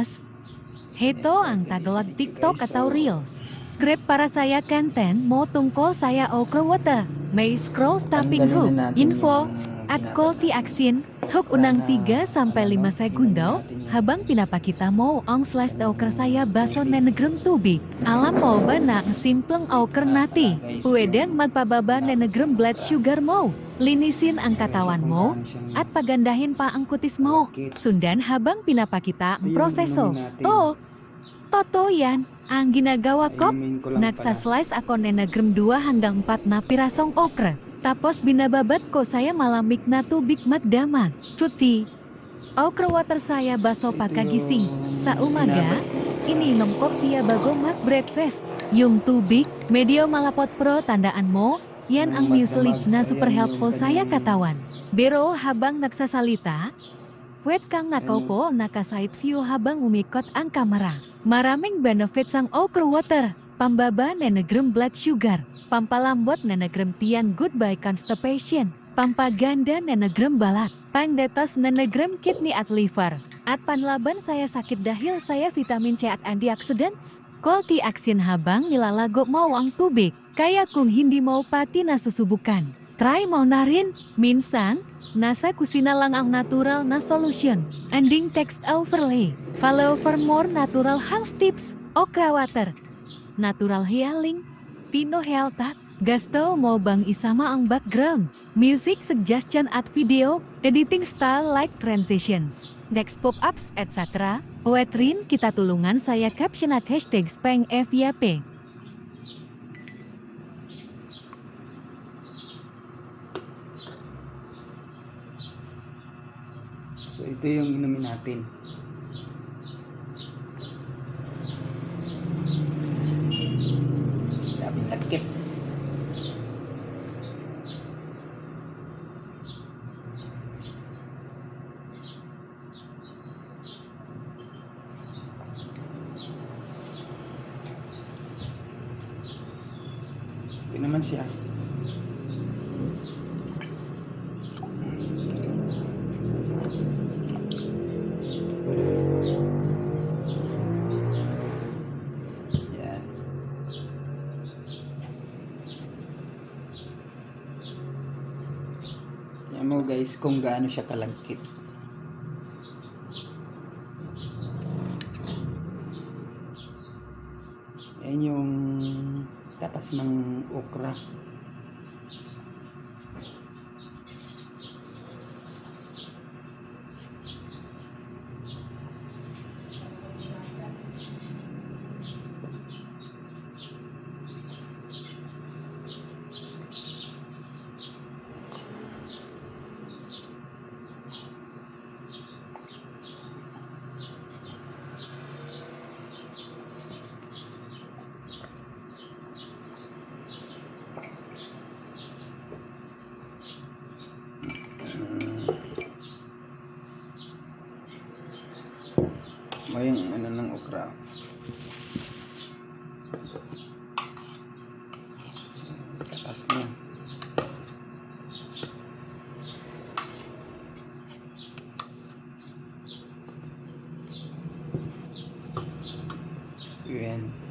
atas. Heto ang tagalog TikTok atau Reels. Script para saya content mo tungkol saya okra water. May scroll stopping hook, info, at call to action, hook unang 3 sampai 5 segundo, habang pinapakita mo ang slice okra saya baso na negrem tubig. Alam mo ba na ang simpleng okra nati, pwedeng magpababa na negrem blood sugar mo. Linisin ang katawan mo, at pagandahin pa ang kutis mo. Sundan habang pinapakita ang proseso. To, totoo yan. Ang ginagawa ko, Nagsaslice ako na nagrem 2 hanggang 4 na pirasong okra. Tapos binababat ko saya malamig na tubig magdamag. Tuti. Okra water saya baso pagkagising. Sa umaga, ininom ko siya bago mag-breakfast. Yung tubig, medyo malapot pro tandaan mo, yan ang muesli na super helpful saya katawan. Pero habang nagsasalita, Pwede kang nakaupo, naka-side view habang umikot ang kamera. Maraming benefits ang okra water. Pambaba na nagrem blood sugar. Pampalambot na nagrem tiyan good by constipation. Pampaganda na nagrem balat. Pangdetos na nagrem kidney at liver. At panlaban saya sakit dahil saya vitamin C at antioxidants. Kolti aksin habang nilalago mo ang tubig. Kaya kung hindi mo pati nasusubukan. Try mo na rin. Minsan, Nasa kusina lang ang natural na solution. Ending text overlay. Follow for more natural house tips. Okra water. Natural healing. Pino health at Gasto bang isama ang background? Music suggestion at video, editing style like transitions, next pop-ups, etc. Wet rin kita tulungan saya caption at hashtag speng FYP. So ito yung inumin natin. Takip. Hindi naman siya. Mo guys kung gaano siya kalagkit. Yan yung katas ng okra. Mo yung ano ng okra. Katas niya. Yan.